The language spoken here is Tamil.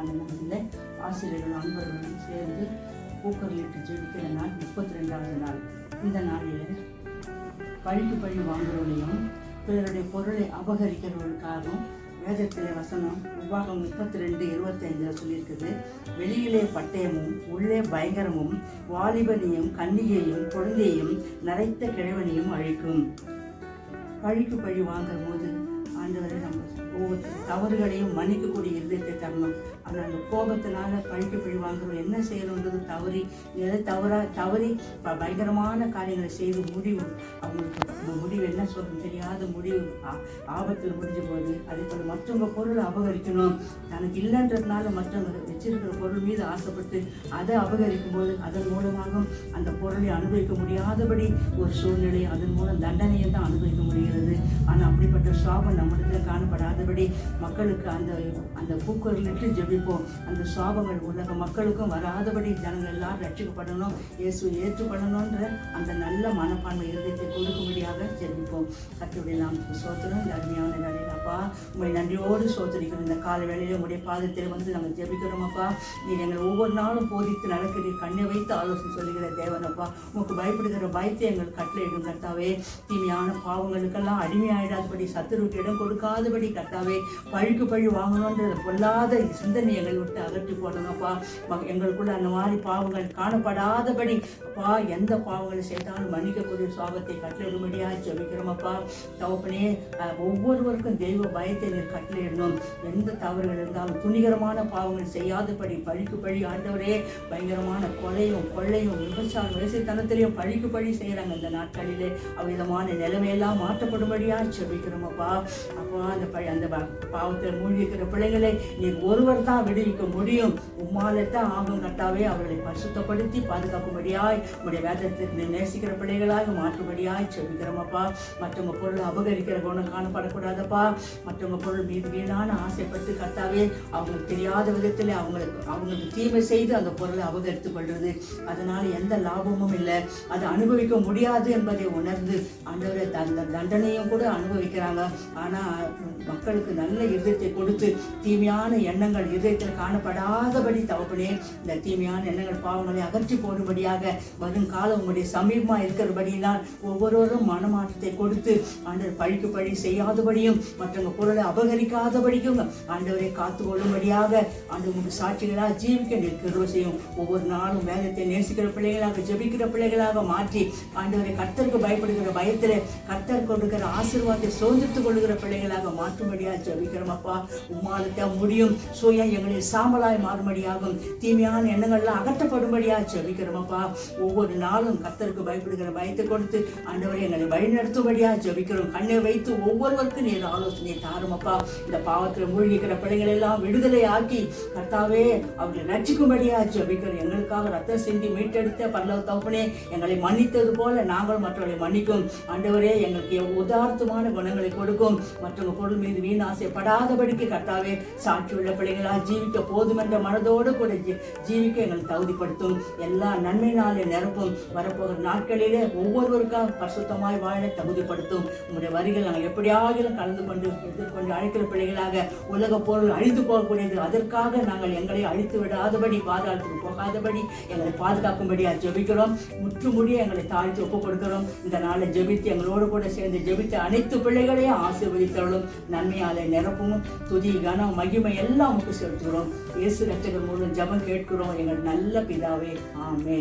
நாள் ஆசிரியர்கள் நண்பர்களுடன் சேர்ந்து பூக்கரலிட்டு ஜெபிக்கிற நாள் முப்பத்தி ரெண்டாவது நாள். இந்த நாளில் பழிக்கு பழி வாங்குறவனையும் பிறருடைய பொருளை அபகரிக்கிறவர்களுக்காகவும் வேதத்தில் வசனம் உபாகம் முப்பத்தி ரெண்டு இருபத்தைந்தில் சொல்லியிருக்குது வெளியிலே பட்டயமும் உள்ளே பயங்கரமும் வாலிபனையும் கன்னிகையும் குழந்தையையும் நரைத்த கிழவனையும் அழிக்கும். பழிக்கு பழி வாங்கும் போது தவறுகளையும் மன்னிக்கக்கூடிய இருதயத்தை தரணும். ஆனால் அந்த கோபத்தினால பழிக்கு பழி வாங்குறோம். என்ன செய்யணுன்றது தவறி எதை தவறா தவறி ப- பயங்கரமான காரியங்களை செய்து முடிவு. அவங்களுக்கு அந்த முடிவு என்ன சொல்லணும் தெரியாத முடிவு. ஆபத்தில் முடிஞ்ச போது அதே போல் மற்றவங்க பொருளை அபகரிக்கணும். தனக்கு இல்லைன்றதுனால மற்றவங்க வச்சிருக்கிற பொருள் மீது ஆசைப்பட்டு அதை அபகரிக்கும் போது அதன் மூலமாக அந்த பொருளை அனுபவிக்க முடியாதபடி ஒரு சூழ்நிலை அதன் மூலம் தண்டனையை தான் அனுபவிக்க முடிகிறது. ஆனால் அப்படிப்பட்ட சாபம் நம்மிடத்தில் காணப்படாதபடி மக்களுக்கு அந்த அந்த பூக்கொருளிட்டு ஜெபிப்போம். அந்த சாபங்கள் உலக மக்களுக்கும் வராதபடி ஜனங்கள் எல்லாம் ரட்சிக்கப்படணும். இயேசு ஏற்றுப்படணுன்ற அந்த நல்ல மனப்பான்மை இருதயத்தை கொடுக்கும்படியாக ஜெபிப்போம். கத்துடைய நாம் சோத்திரம் இந்த அருமையான வேலையில் அப்பா உங்களை நன்றியோடு சோதரிக்கிறோம் இந்த கால வேலையில உடைய பாதத்தில் வந்து நாங்கள் ஜெபிக்கிறோமப்பா நீ நீர் எங்களை ஒவ்வொரு நாளும் போதித்து நடக்கிறீர். கண்ணை வைத்து ஆலோசனை சொல்லுகிற தேவனப்பா உமக்கு பயப்படுகிற பயத்தை எங்கள் கட்டளையிடும் கர்த்தாவே. தீமையான பாவங்களுக்கெல்லாம் அடிமையாயிடாதபடி சத்துருவுக்கு இடம் கொடுக்காதபடி கர்த்தாவே. பழிக்கு பழி வாங்கணுன்ற பொல்லாத சிந்தனை எங்களை விட்டு அகற்றி போடணும்ப்பா ம- எங்களுக்குள்ள அந்த மாதிரி பாவங்கள் காணப்படாதபடி அப்பா எந்த பாவங்களை செய்தாலும் மன்னிக்கக்கூடிய சுவாபத்தை கட்டளையிடும்படியாக ஜெபிக்கிறோமப்பா. தவப்பனே ஒவ்வொருவருக்கும் தெய்வ பயத்தை நீர் கட்டளையிடணும். எந்த தவறுகள் இருந்தாலும் துணிகரமான பாவங்கள் செய்யாதபடி பழிக்கு பழி ஆண்டவரே பயங்கரமான கொலையும் கொள்ளையும் விபச்சாரம் வயசுத்தனத்திலையும் பழிக்கு பழி செய்கிறாங்க இந்த நாட்களிலே. அவ்விதமான நிலைமையெல்லாம் மாற்றப்படும்படியாக செபிக்கிறோமப்பா அப்போ அந்த பழி அந்த பாவத்தில் மூழ்கிக்கிற பிள்ளைகளை நீ ஒருவர் தான் விடுவிக்க முடியும். உம்மாலே தான் ஆகும் கட்டாவே அவர்களை பரிசுத்தப்படுத்தி பாதுகாக்கும்படியாய் உடைய வேதத்தை நீ நேசிக்கிற பிள்ளைகளாக மாற்றும்படியாய் செவிக்கிறோமப்பா மற்றவங்க பொருள் அபகரிக்கிற குணம் காணப்படக்கூடாதப்பா. மற்றவங்க பொருள் மீது வீணான ஆசைப்பட்டு கட்டாவே அவங்களுக்கு தெரியாத விதத்தில் அவங்களுக்கு அவங்களுக்கு தீமை செய்து அந்த பொருளை அபகரித்துக் கொள்வது. அதனால் எந்த லாபமும் இல்லை. அதை அனுபவிக்க முடியாது என்பதை உணர்ந்து ஆண்டவரை அந்த தண்டனையும் கூட அனுபவிக்கிறாங்க. ஆனால் மக்களுக்கு நல்ல இதயத்தை கொடுத்து தீமையான எண்ணங்கள் இதயத்தில் காணப்படாதபடி தவப்பனே இந்த தீமையான எண்ணங்கள் பாவங்களை அகற்றி போடும்படியாக வருங்கால உங்களுடைய சமீபமாக இருக்கிறபடியினால் ஒவ்வொருவரும் மனமாற்றத்தை கொடுத்து ஆண்டவர் பழிக்கு பழி செய்யாதபடியும் மற்றவங்க பொருளை அபகரிக்காதபடியும் ஆண்டவரை காத்து கொள்ளும்படியாக ஆண்டு உங்களுக்கு சாட்சிகளாக ஜீவிக்க நிற்கிற செய்யும். ஒவ்வொரு நாளும் வேதத்தை நேசிக்கிற பிள்ளைகளாக ஜெபிக்கிற பிள்ளைகளாக மாற்றி ஆண்டவரை கர்த்தருக்கு பயப்படுகிற பயத்தில் கர்த்தர் கொடுக்கிற ஆசீர்வாதத்தை சோதித்துக் கொள்ளுகிற பிள்ளைகளாக மாற்றும்படியாக ஜபிக்கிறோம் அப்பா உம்மாலத்தை முடியும். சுயம் எங்களுடைய சாம்பலாய் மாறும்படியாகும். தீமையான எண்ணங்கள்லாம் அகற்றப்படும்படியாக ஜபிக்கிறோம் அப்பா ஒவ்வொரு நாளும் கர்த்தருக்கு பயப்படுகிற பயத்தை கொடுத்து ஆண்டவரை எங்களை வழிநடத்தும்படியாக ஜபிக்கிறோம் கண்ணை வைத்து ஒவ்வொருவருக்கும் நீர் ஆலோசனை தாரும் அப்பா இந்த பாவத்தில் மூழ்கிக்கிற பிள்ளைகளை எல்லாம் விடுதலை ஆக்கி கர்த்தாவே அவர்களை ரட்சிக்கும்படியாக ஜபிக்கிறோம் எங்களுக்காக ரத்தம் சிந்தி மீட்டெடுத்த பல்லவ தகப்பனே எங்களை மன்னித்தது போல நாங்களும் மற்றவர்களை மன்னிக்கும். ஆண்டவரே எங்களுக்கு உதார்த்தமான குணங்களை கொடுக்கும். மற்றவங்க பொருள் மீது வீண் ஆசைப்படாதபடிக்கு கர்த்தாவே சாட்சி உள்ள பிள்ளைகளா ஜீவிக்க போதும் என்ற மனதோடு கூட ஜீவிக்க எங்களை தகுதிப்படுத்தும். எல்லா நன்மையினாலே நிரப்பும். வரப்போகிற நாட்களிலே ஒவ்வொருவருக்கும் பரிசுத்தமாய் வாழ தகுதிப்படுத்தும். உங்களுடைய வரிகள் நாங்கள் எப்படியாகிலும் கலந்து கொண்டு எதிர்கொண்டு அழைக்கிற பிள்ளைகளாக உலக பொருள் அழிந்து போகக்கூடியது. அதற்காக நாங்கள் எங்களை அழித்து விடாதபடி பாதாளத்துக்கு போகாதபடி எங்களை பாதுகாக்கும்படியா ஜெபிக்கிறோம். முற்றுமுடிய எங்களை தாழ்த்து ஒப்புக் கொடுக்கிறோம் இந்த நாளை ஜெபித்து எங்களோடு கூட சேர்ந்து ஜெபித்து அனைத்து பிள்ளைகளையும் ஆசீர்வதித்தவளும் மகிமையாலே நிரப்பும். துதி கனம் மகிமை எல்லாம் முக்கு செலுத்துகிறோம். இயேசு ரட்சகர் மூலம் ஜபம் கேட்கிறோம். எங்கள் நல்ல பிதாவே ஆமே